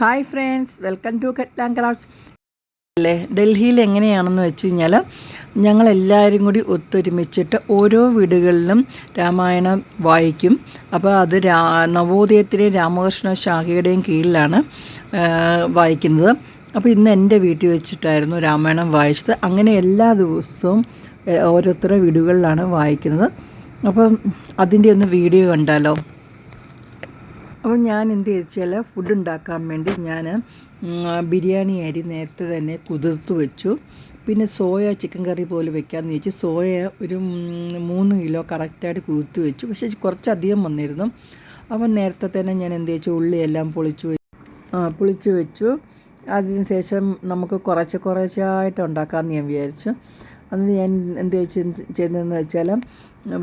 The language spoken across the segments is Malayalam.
ഹായ് ഫ്രണ്ട്സ് വെൽക്കം ടു കറ്റ്ലാൻ ക്രാഫ്റ്റ്സ്. അല്ലേ ഡൽഹിയിൽ എങ്ങനെയാണെന്ന് വെച്ച് കഴിഞ്ഞാൽ ഞങ്ങളെല്ലാവരും കൂടി ഒത്തൊരുമിച്ചിട്ട് ഓരോ വീടുകളിലും രാമായണം വായിക്കും. അപ്പോൾ അത് രാ നവോദയത്തിലെയും രാമകൃഷ്ണ ശാഖയുടെയും കീഴിലാണ് വായിക്കുന്നത്. അപ്പോൾ ഇന്ന് എന്റെ വീട്ടിൽ വെച്ചിട്ടായിരുന്നു രാമായണം വായിച്ചത്. അങ്ങനെ എല്ലാ ദിവസവും ഓരോരുത്തരുടെ വീടുകളിലാണ് വായിക്കുന്നത്. അപ്പം അതിന്റെ ഒന്ന് വീഡിയോ കണ്ടാലോ? അപ്പോൾ ഞാൻ എന്ത് ചോദിച്ചാൽ ഫുഡ് ഉണ്ടാക്കാൻ വേണ്ടി ഞാൻ ബിരിയാണി അരി നേരത്തെ തന്നെ കുതിർത്ത് വെച്ചു. പിന്നെ സോയ ചിക്കൻ കറി പോലെ വെക്കാമെന്ന് ചോദിച്ചു സോയ ഒരു മൂന്ന് കിലോ കറക്റ്റായിട്ട് കുതിർത്ത് വെച്ചു. പക്ഷേ കുറച്ചധികം വന്നിരുന്നു. അപ്പം നേരത്തെ തന്നെ ഞാൻ എന്ത് ചോദിച്ചു ഉള്ളിയെല്ലാം പൊളിച്ചു പൊളിച്ച് വെച്ചു. അതിന് ശേഷം നമുക്ക് കുറച്ച് കുറച്ചായിട്ട് ഉണ്ടാക്കാമെന്ന് ഞാൻ വിചാരിച്ചു. അന്ന് ഞാൻ എന്ത് ചെയ്തെന്ന് വെച്ചാൽ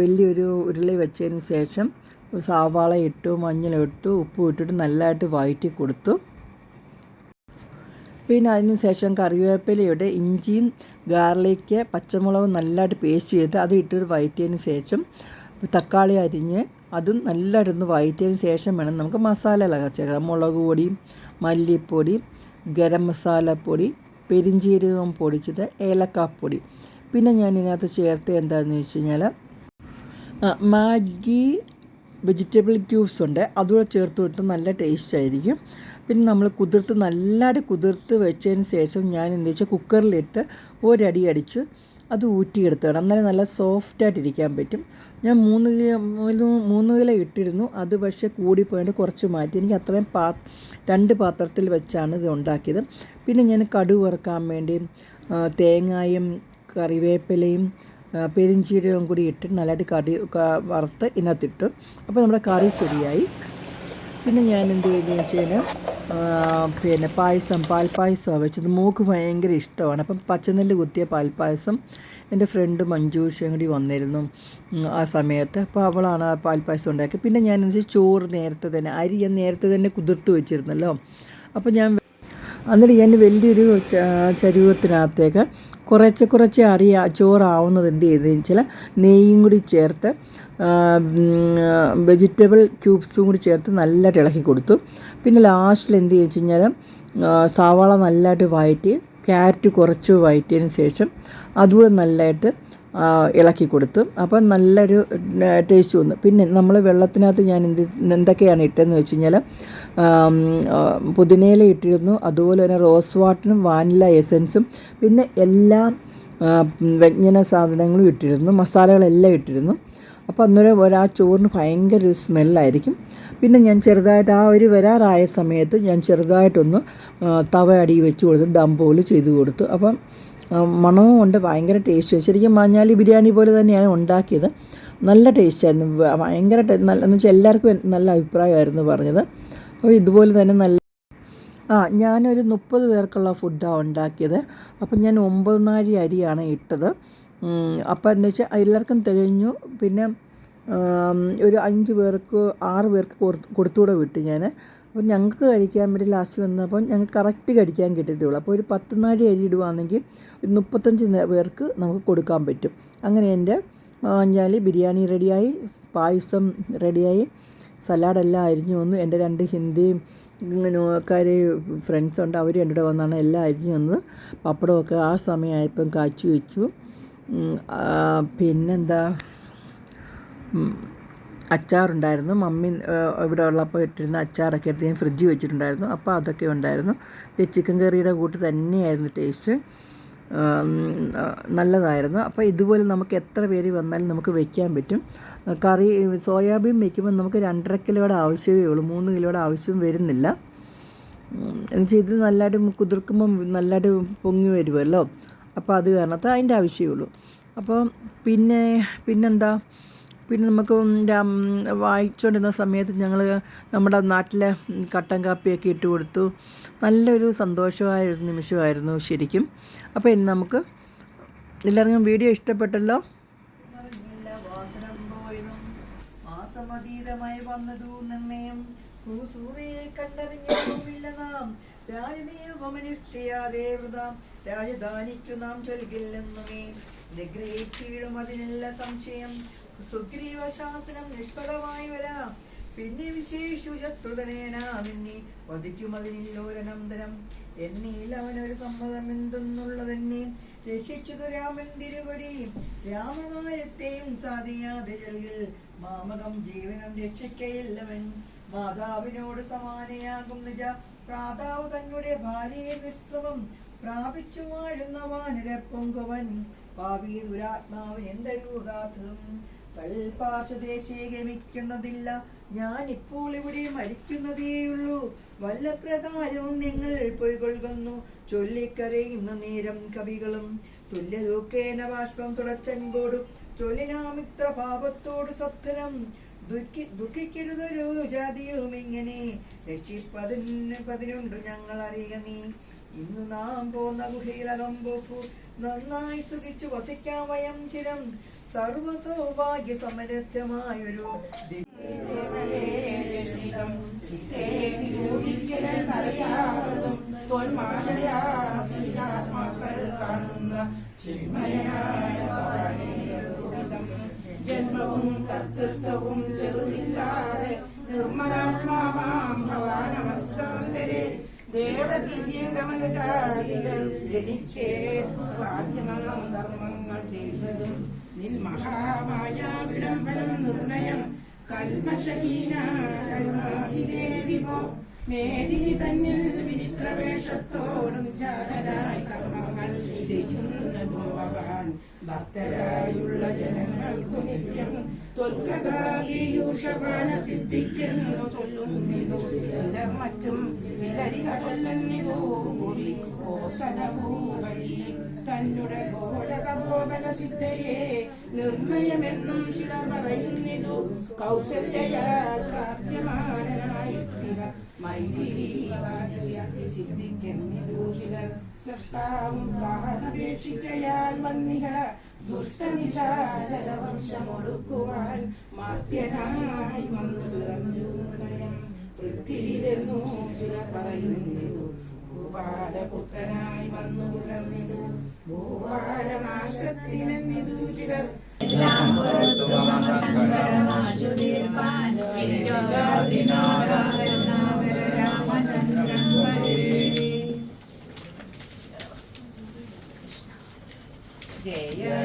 വലിയൊരു ഉരുളി വെച്ചതിന് ശേഷം സവാള ഇട്ടു മഞ്ഞളിട്ടു ഉപ്പും ഇട്ടിട്ട് നല്ലതായിട്ട് വഴറ്റി കൊടുത്തു. പിന്നെ അതിന് ശേഷം കറിവേപ്പിലയുടെ ഇഞ്ചിയും ഗാർലിക്ക് പച്ചമുളകും നല്ലതായിട്ട് പേസ്റ്റ് ചെയ്ത് അത് ഇട്ടിട്ട് വഴറ്റിയതിന് ശേഷം തക്കാളി അരിഞ്ഞ് അതും നല്ലതായിട്ടൊന്ന് വഴറ്റിയതിന് ശേഷം വേണം നമുക്ക് മസാല ചേർക്കാം. മുളക് പൊടി മല്ലിപ്പൊടി ഗരം മസാലപ്പൊടി പെരിഞ്ചീരകം പൊടിച്ചത് ഏലക്കാപ്പൊടി. പിന്നെ ഞാൻ ഇതിനകത്ത് ചേർത്ത് എന്താണെന്ന് വെച്ച് കഴിഞ്ഞാൽ മാഗി വെജിറ്റബിൾ ക്യൂബ്സ് ഉണ്ട്. അതുകൂടെ ചേർത്ത് കൊടുത്ത് നല്ല ടേസ്റ്റ് ആയിരിക്കും. പിന്നെ നമ്മൾ കുതിർത്ത് നല്ലതായിട്ട് കുതിർത്ത് വെച്ചതിന് ശേഷം ഞാൻ എന്താ വെച്ചാൽ കുക്കറിലിട്ട് ഒരടി അടിച്ച്. അത് ഊറ്റിയെടുത്തതാണ് അന്നേരം നല്ല സോഫ്റ്റായിട്ട് ഇരിക്കാൻ പറ്റും. ഞാൻ മൂന്ന് കിലോ മൂന്ന് കിലോ ഇട്ടിരുന്നു. അത് പക്ഷേ കൂടിപ്പോയിട്ട് കുറച്ച് മാറ്റി. എനിക്ക് അത്രയും പാ രണ്ട് പാത്രത്തിൽ വെച്ചാണ് ഇത് ഉണ്ടാക്കിയത്. പിന്നെ ഞാൻ കടുക് വറുക്കാൻ വേണ്ടി തേങ്ങായും കറിവേപ്പിലയും ആ, പെരിഞ്ചീരകവും കൂടി ഇട്ട് നല്ലതായിട്ട് കടി വറുത്ത് ഇതിനകത്തിട്ടു. അപ്പോൾ നമ്മുടെ കറി ശരിയായി. പിന്നെ ഞാൻ എന്ത് ചെയ്തെന്ന് വെച്ച് കഴിഞ്ഞാൽ പിന്നെ പായസം പാൽപ്പായസമാണ് വെച്ചത്. മോക്ക് ഭയങ്കര ഇഷ്ടമാണ്. അപ്പം പച്ചനെല്ല് കുത്തിയ പാൽപ്പായസം എന്റെ ഫ്രണ്ട് മഞ്ജൂഷയും കൂടി വന്നിരുന്നു ആ സമയത്ത്. അപ്പോൾ അവളാണ് ആ പാൽപ്പായസം ഉണ്ടാക്കിയത്. പിന്നെ ഞാൻ എന്ന് വെച്ചാൽ ചോറ് നേരത്തെ തന്നെ അരി ഞാൻ നേരത്തെ തന്നെ കുതിർത്ത് വെച്ചിരുന്നല്ലോ. അപ്പോൾ ഞാൻ എന്നിട്ട് ഞാൻ വലിയൊരു ചരുവത്തിനകത്തേക്ക് കുറച്ച് കുറച്ച് അറിയ ചോറാവുന്നത് എന്ത് ചെയ്തെന്ന് വെച്ചാൽ നെയ്യും കൂടി ചേർത്ത് വെജിറ്റബിൾ ക്യൂബ്സും കൂടി ചേർത്ത് നല്ലതായിട്ട് ഇളക്കി കൊടുത്തു. പിന്നെ ലാസ്റ്റിൽ എന്ത് വെച്ച് കഴിഞ്ഞാൽ സവാള നല്ലതായിട്ട് വഴറ്റി ക്യാരറ്റ് കുറച്ച് വഴറ്റിയതിന് ശേഷം അതുകൂടെ നല്ലതായിട്ട് ഇളക്കി കൊടുത്തു. അപ്പം നല്ലൊരു ടേസ്റ്റ് വന്നു. പിന്നെ നമ്മൾ വെള്ളത്തിനകത്ത് ഞാൻ എന്ത് എന്തൊക്കെയാണ് ഇട്ടതെന്ന് വെച്ച് കഴിഞ്ഞാൽ പുതിനയില ഇട്ടിരുന്നു. അതുപോലെ തന്നെ റോസ് വാട്ടറും വാനില എസൻസും പിന്നെ എല്ലാ വ്യഞ്ജന സാധനങ്ങളും ഇട്ടിരുന്നു. മസാലകളെല്ലാം ഇട്ടിരുന്നു. അപ്പോൾ അന്നേരം ആ ചോറിന് ഭയങ്കര ഒരു സ്മെല്ലായിരിക്കും പിന്നെ ഞാൻ ചെറുതായിട്ട് ആ ഒരു വരാറായ സമയത്ത് ഞാൻ ചെറുതായിട്ടൊന്ന് തവ അടി വെച്ച് കൊടുത്ത് ദം പോലെ ചെയ്ത് കൊടുത്തു. അപ്പം മണവും ഉണ്ട് ഭയങ്കര ടേസ്റ്റ് ശരിക്കും മഞ്ഞാലി ബിരിയാണി പോലെ തന്നെയാണ് ഉണ്ടാക്കിയത്. നല്ല ടേസ്റ്റായിരുന്നു ഭയങ്കര നല്ല എന്ന് വെച്ചാൽ എല്ലാവർക്കും നല്ല അഭിപ്രായമായിരുന്നു പറഞ്ഞത്. അപ്പോൾ ഇതുപോലെ തന്നെ നല്ല ആ ഞാനൊരു മുപ്പത് പേർക്കുള്ള ഫുഡാണ് ഉണ്ടാക്കിയത്. അപ്പം ഞാൻ ഒമ്പത് നാഴി അരിയാണ് ഇട്ടത്. അപ്പോൾ അപ്പം എന്താ വെച്ചാൽ എല്ലാവർക്കും തികഞ്ഞു. പിന്നെ ഒരു അഞ്ച് പേർക്ക് ആറ് പേർക്ക് കൊടു- കൊടുത്തുകൂടെ വിട്ടു ഞാൻ അപ്പം ഞങ്ങൾക്ക് കഴിക്കാൻ വേണ്ടി ലാസ്റ്റ് വന്നപ്പോൾ ഞങ്ങൾക്ക് കറക്റ്റ് കഴിക്കാൻ കിട്ടത്തുള്ളൂ. അപ്പോൾ ഒരു പത്ത് നാഴി അരി ഇടുവാണെങ്കിൽ ഒരു മുപ്പത്തഞ്ച് പേർക്ക് നമുക്ക് കൊടുക്കാൻ പറ്റും. അങ്ങനെ എന്റെ ഞാൻ ബിരിയാണി റെഡിയായി പായസം റെഡിയായി സലാഡെല്ലാം അരിഞ്ഞു വന്നു. എന്റെ രണ്ട് ഹിന്ദി ഇങ്ങനെക്കാർ ഫ്രണ്ട്സ് ഉണ്ട് അവർ എന്റെ വന്നാണ് എല്ലാം അരിഞ്ഞു വന്നത്. പപ്പടമൊക്കെ ആ സമയമായപ്പം കാച്ചി വെച്ചു. പിന്നെന്താ? അച്ചാറുണ്ടായിരുന്നു. മമ്മി ഇവിടെ ഉള്ളപ്പോൾ ഇട്ടിരുന്ന അച്ചാറൊക്കെ എടുത്ത് ഞാൻ ഫ്രിഡ്ജിൽ വെച്ചിട്ടുണ്ടായിരുന്നു. അപ്പോൾ അതൊക്കെ ഉണ്ടായിരുന്നു. ചിക്കൻ കറിയുടെ കൂട്ട് തന്നെയായിരുന്നു ടേസ്റ്റ്. നല്ലതായിരുന്നു. അപ്പോൾ ഇതുപോലെ നമുക്ക് എത്ര പേര് വന്നാലും നമുക്ക് വെക്കാൻ പറ്റും. കറി സോയാബീൻ വെക്കുമ്പോൾ നമുക്ക് രണ്ടര കിലോയുടെ ആവശ്യമേ ഉള്ളൂ. മൂന്ന് കിലോയുടെ ആവശ്യം വരുന്നില്ല. എന്നുവെച്ചാൽ ഇത് നല്ലതായിട്ട് കുതിർക്കുമ്പം നല്ലതായിട്ട് പൊങ്ങി വരുമല്ലോ. അപ്പോൾ അത് കാരണത്ത് അതിന്റെ ആവശ്യമേ ഉള്ളൂ. അപ്പോൾ പിന്നെ പിന്നെന്താ? പിന്നെ നമുക്ക് വായിച്ചുകൊണ്ടിരുന്ന സമയത്ത് ഞങ്ങൾ നമ്മുടെ നാട്ടിലെ കട്ടൻ കാപ്പിയൊക്കെ ഇട്ട് കൊടുത്തു. നല്ലൊരു സന്തോഷമായ ഒരു നിമിഷമായിരുന്നു ശരിക്കും. അപ്പോൾ ഇന്ന് നമുക്ക് എല്ലാവർക്കും വീഡിയോ ഇഷ്ടപ്പെട്ടല്ലോ? നാം. രാജധാനിക്കു നാം ചൊൽകില്ലെന്നുമേ നിഗ്രഹിച്ചിടും അതിനെല്ല സംശയം. സുഗ്രീവ ശാസനം നിഷ്ഫലമായി വരാം. പിന്നെ വിശേഷു ശത്രുതനേനാമിന്നി വധിക്കുമതിനില്ലോരനന്തരം എന്നീൽ അവനൊരു സമ്മതം എന്തെന്നുള്ളതെന്നെ രക്ഷിച്ചതു രാമൻ തിരുവടി. രാമകാര്യത്തെയും സാധിയാതെ ജൽകിൽ മാമകം ജീവനം രക്ഷിക്കയില്ലവൻ. മാതാവിനോട് സമാനയാകും നിജ. പ്രാതാവ് തങ്ങളുടെ ഭാര്യയെ നിസ്തവം പ്രാപിച്ചു വാഴുന്ന വാനര പൊങ്കുവൻ പാവി ദുരാത്മാവിന് കൽപാശദേശേ ഗമിക്കുന്നതില്ല ഞാൻ ഇപ്പോൾ ഇവിടെ മരിക്കുന്നതേയുള്ളൂ വല്ല പ്രകാരവും നിങ്ങൾ പൊയ്കൊള്ളുന്നു ചൊല്ലിക്കരയുന്ന നേരം കവികളും തുല്യതൂക്കേന ബാഷ്പം തുടച്ചൻപോടും ചൊല്ലിനാമിത്ര പാപത്തോട് സത്തരം ദുഃഖി ദുഃഖിക്കരുതൊരു ജാതിയും ഇങ്ങനെ രക്ഷിപ്പതിന് പതിനുണ്ട് ഞങ്ങൾ അറിയുക നീ. ഇന്ന് നാം പോന്ന ഗുഹയിലകമ്പോപ്പു നന്നായി സുഖിച്ചു വസിക്കാം വയം ചിരം. സർവ സൗഭാഗ്യ സമരത്വമായൊരു ജന്മവും കർത്തൃത്വവും ചെറുതില്ലാതെ നിർമ്മലാത്മാവാം ഭവാനമസ്താന്തരെ. ദേവതീയംഗമനജാതികൾ ജനിച്ചേ. പ്രാഥ്യമാം ധർമ്മങ്ങൾ ചെയ്തതും നിൽ മഹാമായ നിർണയം. കൽമശഹീന കരുണാഭിദേവിമോ മേദിനി തന്നിൽ വിചിത്രവേഷത്തോടും ചാരനായി കർമ്മങ്ങൾ ചെയ്യുന്നതും ഭവാൻ ഭക്തരായുള്ള ജനങ്ങൾക്കു നിത്യം ത്വൽക്കഥാപീയൂഷപാന സിദ്ധിക്കുന്നു ചൊല്ലുന്നിതു ചിലർ മറ്റും ചിലരിക ചൊല്ലുന്നിതു ഭൂരി കോസലഭൂവരി തന്നെ ഘോരതബോധക സിദ്ധയെ നിർണയമെന്നും ചിലർ പറയുന്നിതു കൗസല്യയാൽ സിദ്ധിക്കുന്നിതു ചിലർ. ഭൂപാലപുത്രനായി വന്നു പിറന്നിതു ഭൂപാലനാശത്തിനെന്നിതു ചിലർ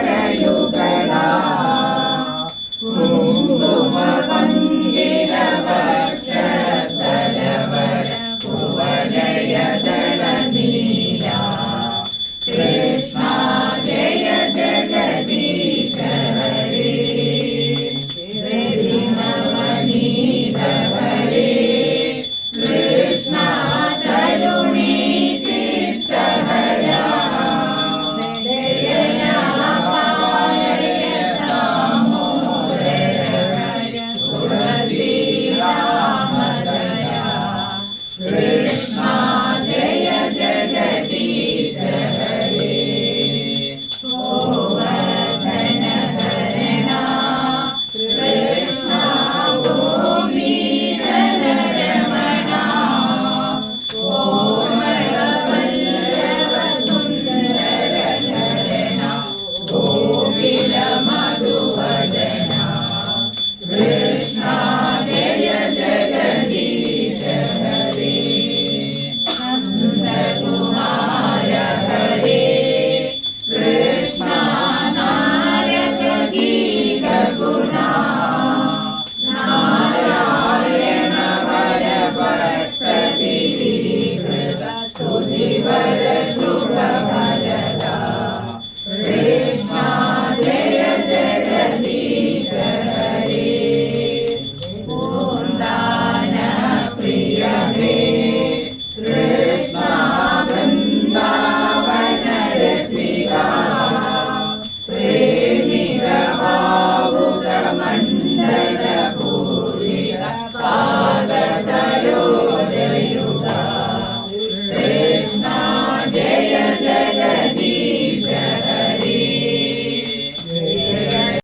न्दरयुगला Jesus.